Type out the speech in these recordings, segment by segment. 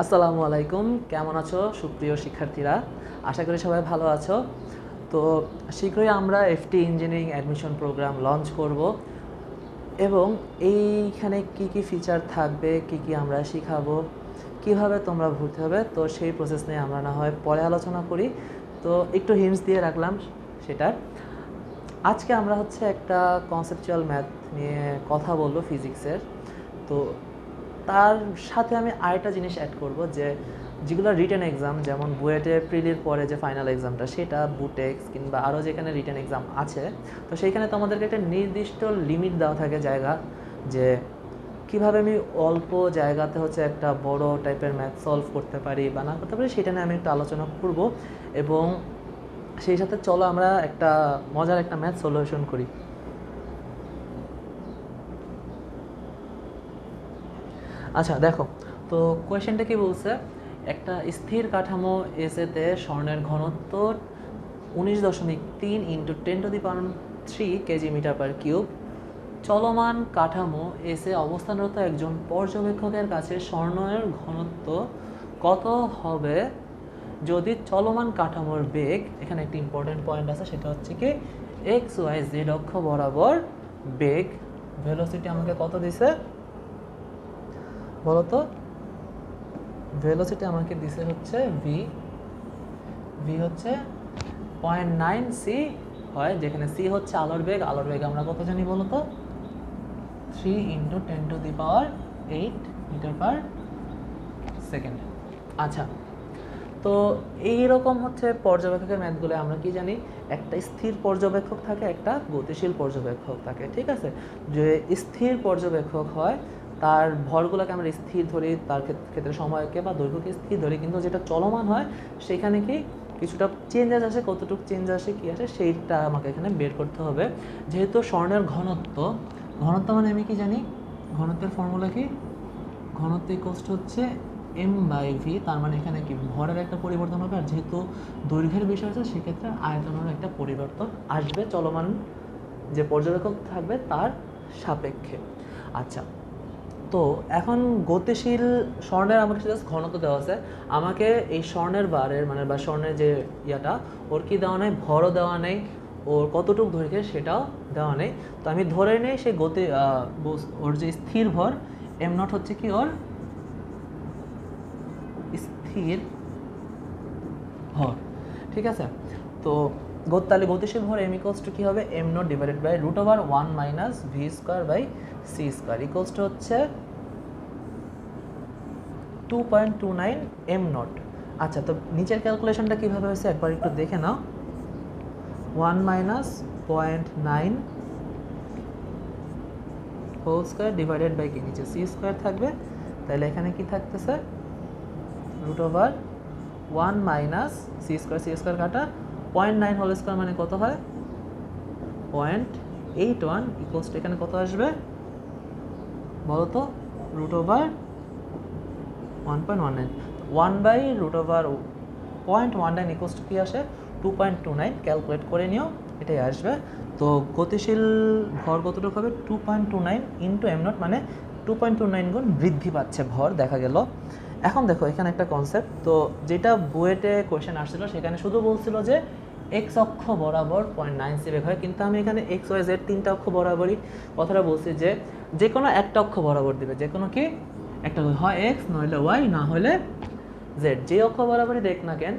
আসসালামু আলাইকুম। কেমন আছো? সুপ্রিয় শিক্ষার্থীরা, আশা করি সবাই ভালো আছো। তো শীঘ্রই আমরা FT engineering admission program launch করব এবং এইখানে কি কি ফিচার থাকবে, কি কি আমরা শিখাবো, কীভাবে তোমরা ভর্তি হবে, তো সেই প্রসেস নিয়ে আমরা না হয় পরে আলোচনা করি। তো একটু হিন্টস দিয়ে রাখলাম সেটার। আজকে আমরা হচ্ছে একটা কনসেপচুয়াল ম্যাথ নিয়ে কথা বলব ফিজিক্সের তো তার সাথে আমি আরেকটা জিনিস অ্যাড করব যে যেগুলো রিটেন এক্সাম যেমন বুয়েটে প্রিলির পরে যে ফাইনাল এক্সামটা সেটা বুটেক্স কিংবা আরও যেখানে রিটেন এক্সাম আছে, তো সেইখানে তো আমাদেরকে একটা নির্দিষ্ট লিমিট দেওয়া থাকে জায়গা যে কীভাবে আমি অল্প জায়গাতে হচ্ছে একটা বড় টাইপের ম্যাথ সলভ করতে পারি বা না করতে পারি, সেটা নিয়ে আমি একটু আলোচনা করব এবং সেই সাথে চলো আমরা একটা মজার একটা ম্যাথ সলিউশন করি। আচ্ছা দেখো। তো কোয়েশ্চেনটা কি বলছে? একটা স্থির কাঠামো এসেতে স্বর্ণের ঘনত্ব উনিশ দশমিক তিন into ten to the power three KG metre per cube চলমান কাঠামো এসে অবস্থানরত একজন পর্যবেক্ষকের কাছে স্বর্ণের ঘনত্ব কত হবে? যদি চলমান কাঠামোর বেগ, এখানে একটি ইম্পর্টেন্ট পয়েন্ট আছে, সেটা হচ্ছে কি এক্স ওয়াই জেড অক্ষ বরাবর বেগ। ভেলোসিটি আমাকে কত দিছে? বলো তো ভেলোসিটি আমাকে দিছে হচ্ছে ভি ভি হচ্ছে পয়েন্ট নাইন সি হয়, যেখানে সি হচ্ছে আলোর বেগ আলোর বেগ আমরা কত জানি বলো তো three into ten to the power eight metre per second আচ্ছা তো এইরকম হচ্ছে পর্যবেক্ষকের ম্যাথগুলো আমরা কি জানি? একটা স্থির পর্যবেক্ষক থাকে, একটা গতিশীল পর্যবেক্ষক থাকে, ঠিক আছে? যে স্থির পর্যবেক্ষক হয় তার ভরগুলোকে আমরা স্থির ধরি, তার ক্ষেত- ক্ষেত্রে সময়কে বা দৈর্ঘ্যকে স্থির ধরি, কিন্তু যেটা চলমান হয় সেখানে কি কিছুটা চেঞ্জেস আসে, কতটুকু চেঞ্জ আসে, কী আসে, সেইটা আমাকে এখানে বের করতে হবে। যেহেতু স্বর্ণের ঘনত্ব ঘনত্ব মানে আমি কি জানি? ঘনত্বের ফর্মুলা কি? ঘনত্ব ইকোস্ট হচ্ছে এম বাই ভি তার মানে এখানে কি ভরের একটা পরিবর্তন হবে, আর যেহেতু দৈর্ঘ্যের বিষয় আছে, সেক্ষেত্রে আয়তনের একটা পরিবর্তন আসবে, চলমান যে পর্যবেক্ষক থাকবে তার সাপেক্ষে। আচ্ছা তো এখন গতিশীল স্বর্ণের আমাকে জাস্ট ঘনত্ব দেওয়া আছে। আমাকে এই স্বর্ণের বারের মানে বা স্বর্ণের যে ইয়াটা, ওর কি দেওয়া নেই? ভরও দেওয়া নেই। ওর কতটুকু দৈর্ঘ্যে সেটাও দেওয়া নেই। তো আমি ধরে নেই সেই গতি ওর যে স্থির ভর এম নট হচ্ছে কি ওর স্থির ভর। ঠিক আছে? তো গত তাহলে গতিশীল ভর এম ইকোয়ালস টু কী হবে? M nought divided by root over one minus V square by C square equals to হচ্ছে two point two nine M nought আচ্ছা তো নিচের ক্যালকুলেশনটা কীভাবে হয়েছে? একবার একটু দেখে নাও। One minus point nine whole square divided by কি? নিচে সি স্কোয়ার থাকবে। তাহলে এখানে কি থাকতেছে? Root over one minus C square C square কাটা পয়েন্ট নাইন হোল স্কোয়ার মানে কত হয়? Point eight one equals to এখানে কত আসবে? বলো তো root over one point one nine one by root over point one nine equals to কী আসে? Two point two nine calculate করে নিও, এটাই আসবে। তো গতিশীল ভর কতটুকু হবে? Two point two nine into M nought মানে টু পয়েন্ট টু নাইন গুণ বৃদ্ধি পাচ্ছে ভর, দেখা গেল। এখন দেখো, এখানে একটা কনসেপ্ট তো যেটা বুয়েটে কোয়েশ্চেন আসছিল, সেখানে শুধু বলছিল যে এক্স অক্ষ বরাবর পয়েন্ট নাইন সেভেন হয়, কিন্তু আমি এখানে এক্স ওয়াই জেড তিনটা অক্ষ বরাবরই কথাটা বলছি যে যে কোনো একটা অক্ষ বরাবর দিবে যে কোনো কি? একটা হয় এক্স নইলে ওয়াই না হলে জেড যে অক্ষ বরাবরই দেখ না কেন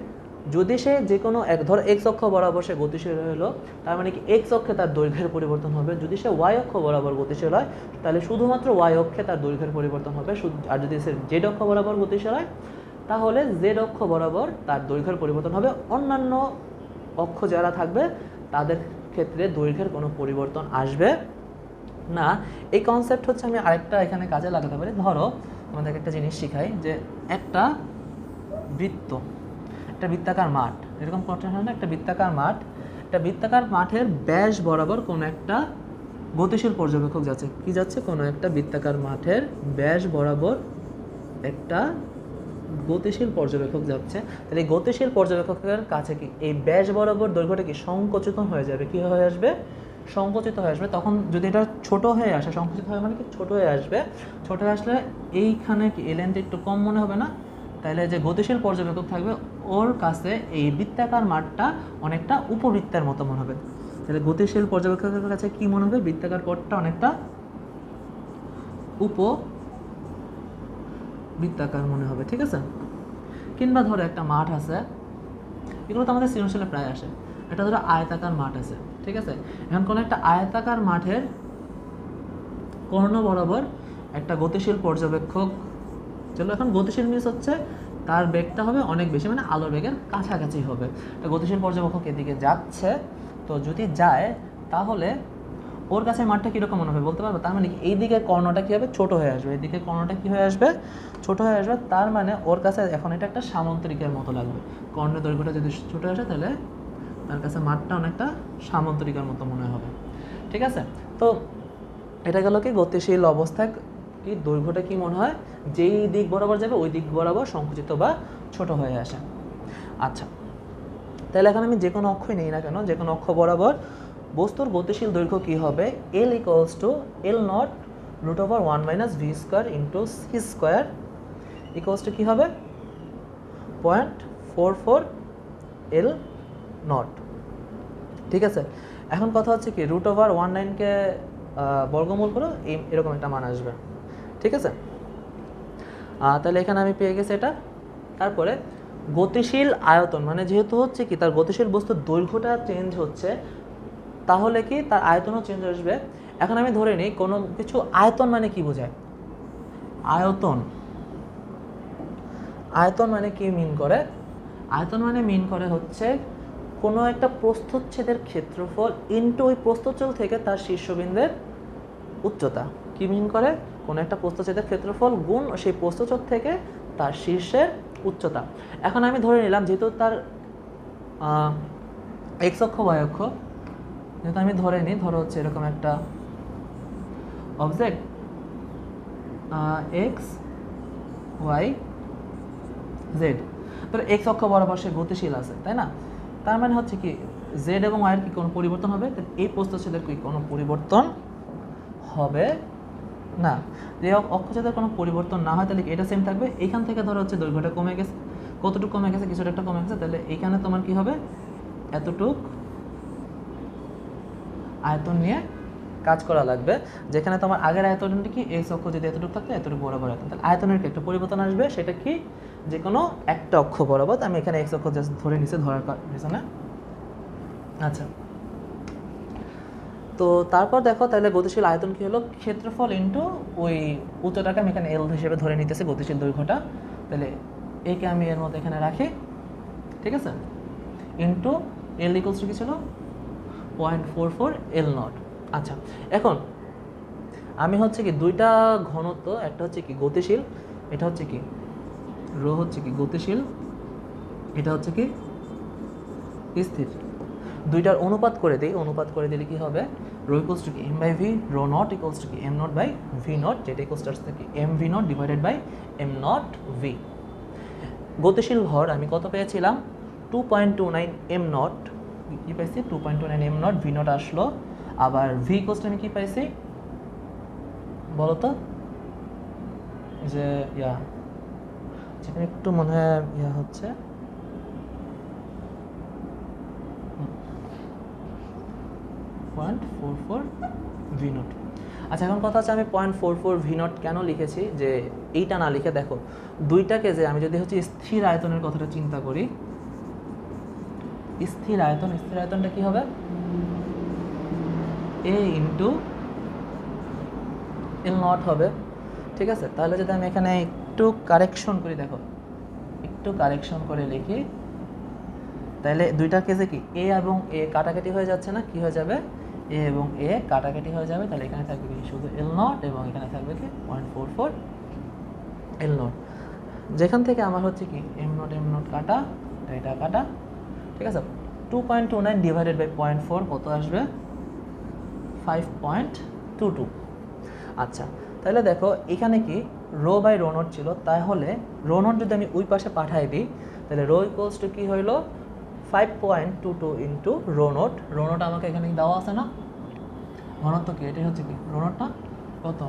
যদি সে যে কোনো এক, ধর এক্স অক্ষ বরাবর সে গতিশীল হলো, তার মানে কি এক্স অক্ষে তার দৈর্ঘ্যের পরিবর্তন হবে। যদি সে ওয়াই অক্ষ বরাবর গতিশীল হয়, তাহলে শুধুমাত্র ওয়াই অক্ষে তার দৈর্ঘ্যের পরিবর্তন হবে। আর যদি সে জেড অক্ষ বরাবর গতিশীল হয়, তাহলে জেড অক্ষ বরাবর তার দৈর্ঘ্যের পরিবর্তন হবে। অন্যান্য অক্ষ যারা থাকবে, তাদের ক্ষেত্রে দৈর্ঘ্যের কোনো পরিবর্তন আসবে না। এই কনসেপ্ট হচ্ছে আমি আরেকটা এখানে কাজে লাগাতে পারি। ধরো আমাদেরকে একটা জিনিস শিখাই যে একটা বৃত্ত একটা বৃত্তাকার মাঠ। এরকম করতে হয় না? একটা বৃত্তাকার মাঠ। একটা বৃত্তাকার মাঠের ব্যাস বরাবর কোনো একটা গতিশীল পর্যবেক্ষক যাচ্ছে। কি যাচ্ছে? কোনো একটা বৃত্তাকার মাঠের ব্যাস বরাবর একটা গতিশীল পর্যবেক্ষক যাচ্ছে। তাহলে গতিশীল পর্যবেক্ষকের কাছে কি? এই ব্যাস বরাবর দৈর্ঘ্যটা কি সংকুচিত হয়ে যাবে? কি হয়ে আসবে? সংকুচিত হয়ে আসবে। তখন যদি এটা ছোট হয়ে আসে, সংকুচিত হয়ে মানে কি? ছোট হয়ে আসবে। ছোট হয়ে আসলে এইখানে কি? এলেনটা একটু কম মনে হবে না? তাহলে যে গতিশীল পর্যবেক্ষক থাকবে ওর কাছে এই বৃত্তাকার মাঠটা অনেকটা উপবৃত্তের মতো মনে হবে। তাহলে গতিশীল পর্যবেক্ষকের কাছে কি মনে হবে? বৃত্তাকার পথটা অনেকটা উপ বৃত্তাকার মনে হবে, ঠিক আছে? কিংবা ধরো একটা মাঠ আছে, এগুলো তো আমাদের সৃজনশীলে প্রায় আসে। একটা ধরো আয়তাকার মাঠ আছে, ঠিক আছে? এখন কোনো একটা আয়তাকার মাঠের কর্ণ বরাবর একটা গতিশীল পর্যবেক্ষক, চলো, এখন গতিশীল মিস হচ্ছে তার বেগটা হবে অনেক বেশি মানে আলোর বেগের কাছাকাছি হবে। একটা গতিশীল পর্যবেক্ষক এদিকে যাচ্ছে। তো যদি যায়, তাহলে ওর কাছে মাঠটা কীরকম মনে হবে বলতে পারব? তার মানে এই এইদিকে কর্ণটা কী হবে? ছোটো হয়ে আসবে। এইদিকে কর্ণটা কী হয়ে আসবে? ছোটো হয়ে আসবে। তার মানে ওর কাছে এখন এটা একটা সামন্তরিকের মতো লাগবে। কর্ণের দৈর্ঘ্যটা যদি ছোটো আসে, তাহলে তার কাছে মাঠটা অনেকটা সামন্তরিকের মতো মনে হবে। ঠিক আছে? তো এটা গেল কি, গতিশীল অবস্থায় কি দৈর্ঘ্যটা কি মনে হয়? যেই দিক বরাবর যাবে, ওই দিক বরাবর সংকুচিত বা ছোট হয়ে আসে। আচ্ছা তাহলে এখন আমি যে কোনো অক্ষই নেই না কেন যে কোনো অক্ষ বরাবর বস্তুর গতিশীল দৈর্ঘ্য কি হবে? L equals to L nought root over one minus V square into C square equals to কী হবে? Point four four L nought ঠিক আছে? এখন কথা হচ্ছে কি রুট ওভার ওয়ান নাইনকে বর্গমূল করো, এই, এরকম একটা মান আসবে। ঠিক আছে? তাহলে এখানে আমি পেয়ে গেছি এটা। তারপরে গতিশীল আয়তন মানে যেহেতু হচ্ছে কি, তার গতিশীল বস্তুর দৈর্ঘ্যটা চেঞ্জ হচ্ছে, তাহলে কি তার আয়তনও চেঞ্জ আসবে। এখন আমি ধরে নিই, কোনো কিছু আয়তন মানে কি বোঝায়? আয়তন। আয়তন মানে কি মিন করে? আয়তন মানে মিন করে হচ্ছে কোনো একটা প্রস্থচ্ছেদের ক্ষেত্রফল ইনটু ওই প্রস্থচ্ছল থেকে তার শীর্ষবিন্দুর উচ্চতা। কি মিন করে? কোনো একটা প্রস্থচ্ছেদের ক্ষেত্রফল গুণ সেই প্রস্থচ্ছদ থেকে তার শীর্ষের উচ্চতা। এখন আমি ধরে নিলাম, যেহেতু তার এক্স অক্ষ, y অক্ষ, যেহেতু আমি ধরে নিই, ধরো হচ্ছে এরকম একটা অবজেক্ট এক্স ওয়াই জেড তাহলে এক্স অক্ষ বরাবর সে গতিশীল আছে, তাই না? তার মানে হচ্ছে কি জেড এবং ওয়াইয়ের কি কোনো পরিবর্তন হবে? এই প্রস্থচ্ছেদের কি কোনো পরিবর্তন হবে? না যে অ- অক্ষচ্ছেদের কোনো পরিবর্তন না হয়, তাহলে এটা সেম থাকবে? এখান থেকে ধরো হচ্ছে দৈর্ঘ্যটা কমে গেছে। কতটুকু কমে গেছে, কিছুটা একটা কমে গেছে, তাহলে এখানে তোমার কি হবে? এতটুক আয়তন নিয়ে কাজ করা লাগবে। যেখানে তোমার আগের আয়তনটা কি? এক্স অক্ষ যদি এতটুকু থাকতো, এতটুকু বরাবর আয়তন। তাহলে আয়তনের একটা পরিবর্তন আসবে? সেটা কি? যে কোনো একটা অক্ষ বরাবর। আমি এখানে এক্স অক্ষ জাস্ট ধরে নিচে ধরার পিছনে আচ্ছা। তো তারপর দেখো তাহলে গতিশীল আয়তন কি হলো? ক্ষেত্রফল ইন্টু ওই উচ্চটাকে আমি এখানে এল হিসেবে ধরে নিতেছি, গতিশীল দৈর্ঘ্যটা। তাহলে একে আমি এর মধ্যে এখানে রাখি, ঠিক আছে? ইন্টু এল ইকুয়ালস কি ছিল? Point four four L nought আচ্ছা এখন আমি হচ্ছে কি দুইটা ঘনত্ব, একটা হচ্ছে কি গতিশীল, এটা হচ্ছে কি রো হচ্ছে কি গতিশীল, এটা হচ্ছে কি স্থির। দুইটার অনুপাত করে দিই, অনুপাত করে দিলে কি হবে? রো ইকুয়ালস টু কি? M by V rho nought equals to কি? M nought by V nought যেটা ইকুয়ালস টু আসছে কি M V nought divided by M nought V গতিশীল ভর আমি কত পেয়েছিলাম? Two point two nine M nought কী পাইছি? Two point two nine M nought V nought আসলো। আবার ভি কোস্ট আমি কী পাইছি? বলো তো যে, ইয়া একটু মনে হয় ইয়া হচ্ছে। Point four four V nought আচ্ছা এখন কথা হচ্ছে আমি point four four V nought কেন লিখেছি? যে এইটা না লিখে দেখো, দুইটাকে যে আমি যদি হচ্ছে স্থির আয়তনের কথাটা চিন্তা করি, স্থির আয়তন, স্থির আয়তনটা কি হবে? এ ইন্টু এল নট হবে। ঠিক আছে? তাহলে যদি আমি এখানে একটু কারেকশন করি, দেখো, একটু কারেকশন করে লিখি, তাহলে দুইটা কেসে কি এ এবং এ কাটাকাটি হয়ে যাচ্ছে না? কি হয়ে যাবে? এ এবং এ কাটাকাটি হয়ে যাবে, তাহলে এখানে থাকবে শুধু এল নট এবং এখানে থাকবে কি point four four L nought যেখান থেকে আমার হচ্ছে কি এম নট এম নট কাটা এটা কাটা, ঠিক আছে? Two point two nine divided by point four কত আসবে? ফাইভ পয়েন্ট টু টু আচ্ছা তাহলে দেখো, এখানে কি রো বাই রো নোট ছিল, তাহলে রো নোট যদি আমি ওই পাশে পাঠাই দিই, তাহলে রো ইকুয়ালস টু কী হইল? Five point two two into rho nought rho nought আমাকে এখানে দেওয়া আছে না? ঘনত্ব কি? এটাই হচ্ছে কি? রো নোটটা কত?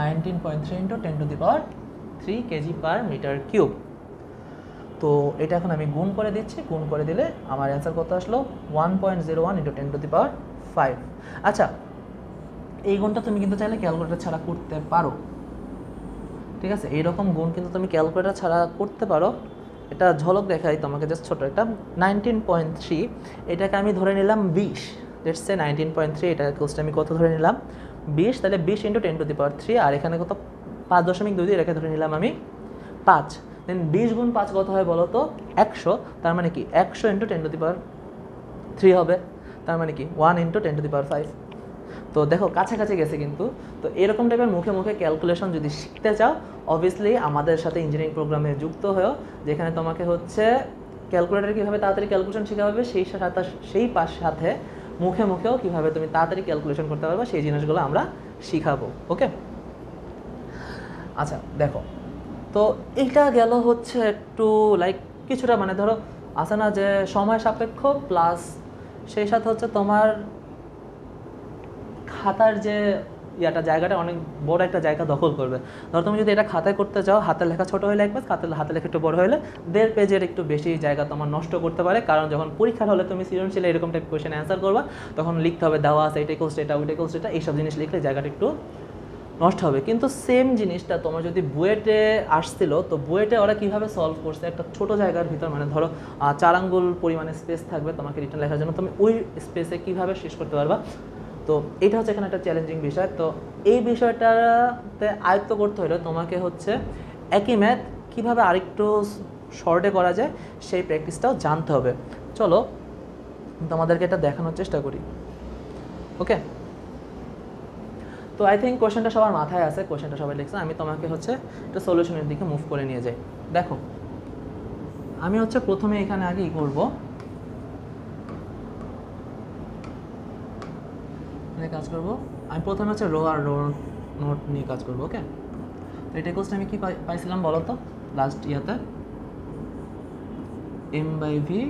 Nineteen point three into ten to the power three KG per metre cube তো এটা এখন আমি গুণ করে দিচ্ছি। গুণ করে দিলে আমার অ্যান্সার কত আসলো? One point zero one into ten to the power five আচ্ছা এই গুণটা তুমি কিন্তু চাইলে ক্যালকুলেটর ছাড়া করতে পারো। ঠিক আছে? এইরকম গুণ কিন্তু তুমি ক্যালকুলেটর ছাড়া করতে পারো। এটা ঝলক দেখাই তোমাকে জাস্ট ছোটো একটা। নাইনটিন পয়েন্ট থ্রি এটাকে আমি ধরে নিলাম বিশ। Let's say nineteen point three এটা কোর্সটা আমি কত ধরে নিলাম? বিশ, তাহলে বিশ into ten to the power three আর এখানে কত? পাঁচ দশমিক দুই এটাকে ধরে নিলাম আমি পাঁচ। দেন বিশ গুণ পাঁচ কত হয় বলো তো? একশো। তার মানে কি? একশো into ten to the power three হবে। তার মানে কি? One into ten to the power five তো দেখো, কাছাকাছি গেছে কিন্তু। তো এরকম টাইপের মুখে মুখে ক্যালকুলেশন যদি শিখতে চাও অবভিয়াসলি আমাদের সাথে ইঞ্জিনিয়ারিং প্রোগ্রামে যুক্ত হয়েও, যেখানে তোমাকে হচ্ছে ক্যালকুলেটার কীভাবে তাড়াতাড়ি ক্যালকুলেশন শেখা হবে, সেই সাথে সেই পাশ সাথে মুখে মুখেও কীভাবে তুমি তাড়াতাড়ি ক্যালকুলেশন করতে পারবে, সেই জিনিসগুলো আমরা শিখাবো ওকে আচ্ছা দেখো, তো এটা গেল হচ্ছে একটু লাইক কিছুটা মানে ধরো আছে না যে সময় সাপেক্ষ প্লাস সেই সাথে হচ্ছে তোমার খাতার যে ইয়াটা, জায়গাটা অনেক বড় একটা জায়গা দখল করবে। ধরো তুমি যদি এটা খাতায় করতে চাও, হাতের লেখা ছোট হলে এক পেজ হাতের হাতের লেখা একটু বড় হলে দেড় পেজের একটু বেশি জায়গা তোমার নষ্ট করতে পারে। কারণ যখন পরীক্ষার হলে তুমি সৃজনশীল এরকম টাইপ কোয়েশ্চেন অ্যান্সার করবা, তখন লিখতে হবে দেওয়া আছে, এটা কোর্স এটা, ওইটা কোর্স এটা, এইসব জিনিস লিখলে জায়গাটা একটু নষ্ট হবে। কিন্তু সেম জিনিসটা তোমার যদি বুয়েটে আসছিল, তো বুয়েটে ওরা কীভাবে সলভ করছে? একটা ছোট জায়গার ভিতর মানে ধরো চার আঙ্গুল পরিমাণে স্পেস থাকবে তোমাকে রিটার্ন লেখার জন্য, তুমি ওই স্পেসে কীভাবে শেষ করতে পারবা? তো এটা হচ্ছে এখানে একটা চ্যালেঞ্জিং বিষয়। তো এই বিষয়টাতে আয়ত্ত করতে হলে তোমাকে হচ্ছে একই ম্যাথ কীভাবে আরেকটু শর্টে করা যায়, সেই প্র্যাকটিসটাও জানতে হবে। চলো, তোমাদেরকে এটা দেখানোর চেষ্টা করি। ওকে তো আই থিঙ্ক কোয়েশ্চেনটা সবার মাথায় আছে কোয়েশ্চেনটা সবাই লিখছে। আমি তোমাকে হচ্ছে একটা সলিউশনের দিকে মুভ করে নিয়ে যাই। দেখো, আমি হচ্ছে প্রথমে এখানে আগে ই করব? এখানে কাজ করব। আমি প্রথমে হচ্ছে রো আর রো নোট নিয়ে কাজ করব ওকে তো এটা কোর্সটা আমি কি পাইছিলাম বলো তো লাস্ট ইয়াতে। এম বাই ভি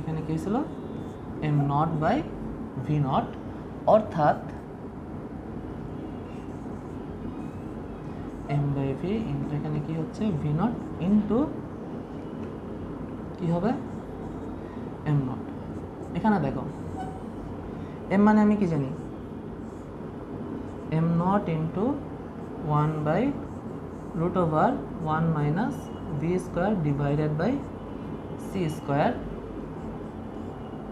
এখানে কী ছিল M nought by V nought অর্থাৎ এম বাই ভি ইন্টু এখানে কি হচ্ছে? ভি নট ইন্টু কি হবে? এম নট এখানে দেখো এম মানে আমি কি জানি? M nought into one by root over one minus V square divided by C square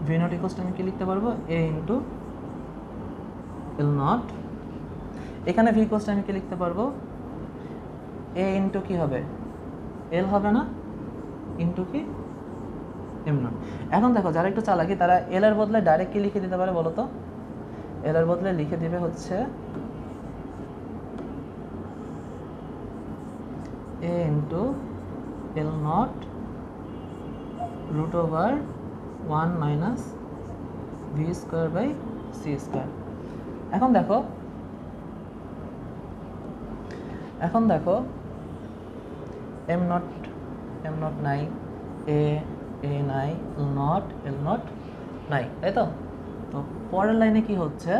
V nought ইকোসটা আমি কি লিখতে পারব? এ ইন্টু এল নট এখানে ভি ইকোসটা আমি কি লিখতে পারব? এ ইন্টু কি হবে? এল হবে না? ইন্টু কি? এম নট এখন দেখো, যারা একটু চালাকি, তারা এল এর বদলে ডাইরেক্ট কি লিখে দিতে পারে বলো তো? এর বদলে লিখে দিবে হচ্ছে A into L nought root over one minus V square by C square এখন দেখো এখন দেখো এম নট এম নট নাই এ এ নাই এল নট এল নট নাই তাই তো? তো পরের লাইনে কি হচ্ছে?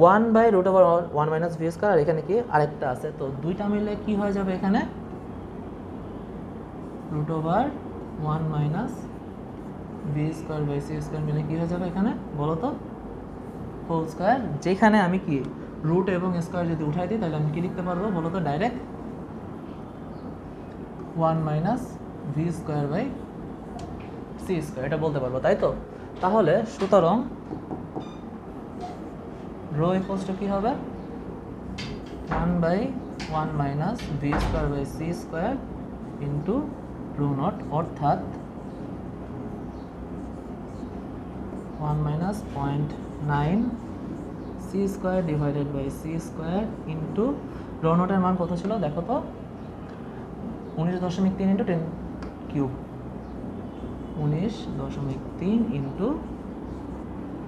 One by root over one minus V square আর এখানে কি আরেকটা আছে, তো দুইটা মিলে কি হয়ে যাবে এখানে? Root over one minus V square by C square মিলে কি হয়ে যাবে এখানে, বলো তো? হোল স্কোয়ার যেখানে আমি কি রুট এবং স্কোয়ার যদি উঠাই দিই, তাহলে আমি কি লিখতে পারব, বলো তো direct one minus V square by C square এটা বলতে পারব, তাই তো? তাহলে সুতরাং রো ইকোয়ালস টু কী হবে? One by one minus V square by C square into rho nought অর্থাৎ one minus point nine C square divided by C square into rho নটের মান কত ছিল? দেখো তো, উনিশ দশমিক তিন ইন্টু টেন কিউব উনিশ দশমিক তিন ইন্টু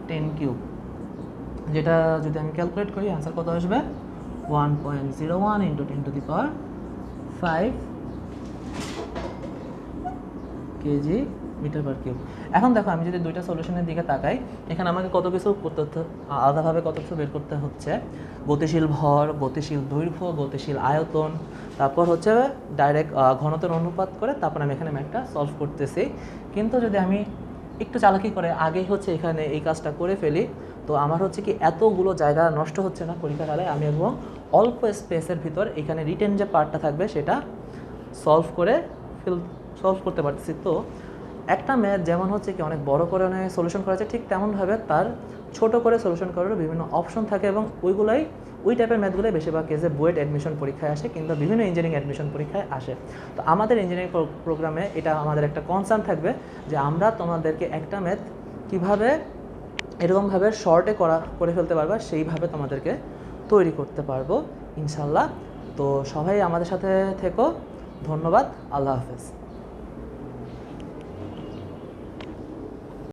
টেন কিউব যেটা যদি আমি ক্যালকুলেট করি অ্যান্সার কত আসবে? One point zero one into ten to the power five KG metre per cube এখন দেখো, আমি যদি দুইটা সলিউশনের দিকে তাকাই, এখানে আমাকে কত কিছু করতে হচ্ছে? আলাদাভাবে কত কিছু বের করতে হচ্ছে? গতিশীল ভর, গতিশীল দৈর্ঘ্য, গতিশীল আয়তন, তারপর হচ্ছে ডাইরেক্ট ঘনত্বের অনুপাত করে তারপর আমি এখানে ম্যাথটা সলভ করতেছি। কিন্তু যদি আমি একটু চালাকি করে, আগেই হচ্ছে এখানে এই কাজটা করে ফেলি তো আমার হচ্ছে কি এতগুলো জায়গা নষ্ট হচ্ছে না পরীক্ষাকালে আমি এবং অল্প স্পেসের ভিতর এখানে রিটেন যে পার্টটা থাকবে সেটা সলভ করে ফিল সলভ করতে পারতেছি। তো একটা ম্যাথ যেমন হচ্ছে কি অনেক বড় করে অনেক সলিউশন করা যায় ঠিক তেমনভাবে তার ছোট করে সলিউশন করারও বিভিন্ন অপশন থাকে এবং ওইগুলাই, ওই টাইপের ম্যাথগুলোই বেশিরভাগ কেসে বুয়েট অ্যাডমিশন পরীক্ষায় আসে কিন্তু বিভিন্ন ইঞ্জিনিয়ারিং অ্যাডমিশন পরীক্ষায় আসে। তো আমাদের ইঞ্জিনিয়ারিং প্রোগ্রামে এটা আমাদের একটা কনসার্ন থাকবে যে আমরা তোমাদেরকে একটা ম্যাথ কীভাবে এরকমভাবে শর্টে করা, করে ফেলতে পারবা, সেইভাবে তোমাদেরকে তৈরি করতে পারব ইনশাল্লাহ তো সবাই আমাদের সাথে থেকো। ধন্যবাদ। আল্লাহ হাফেজ।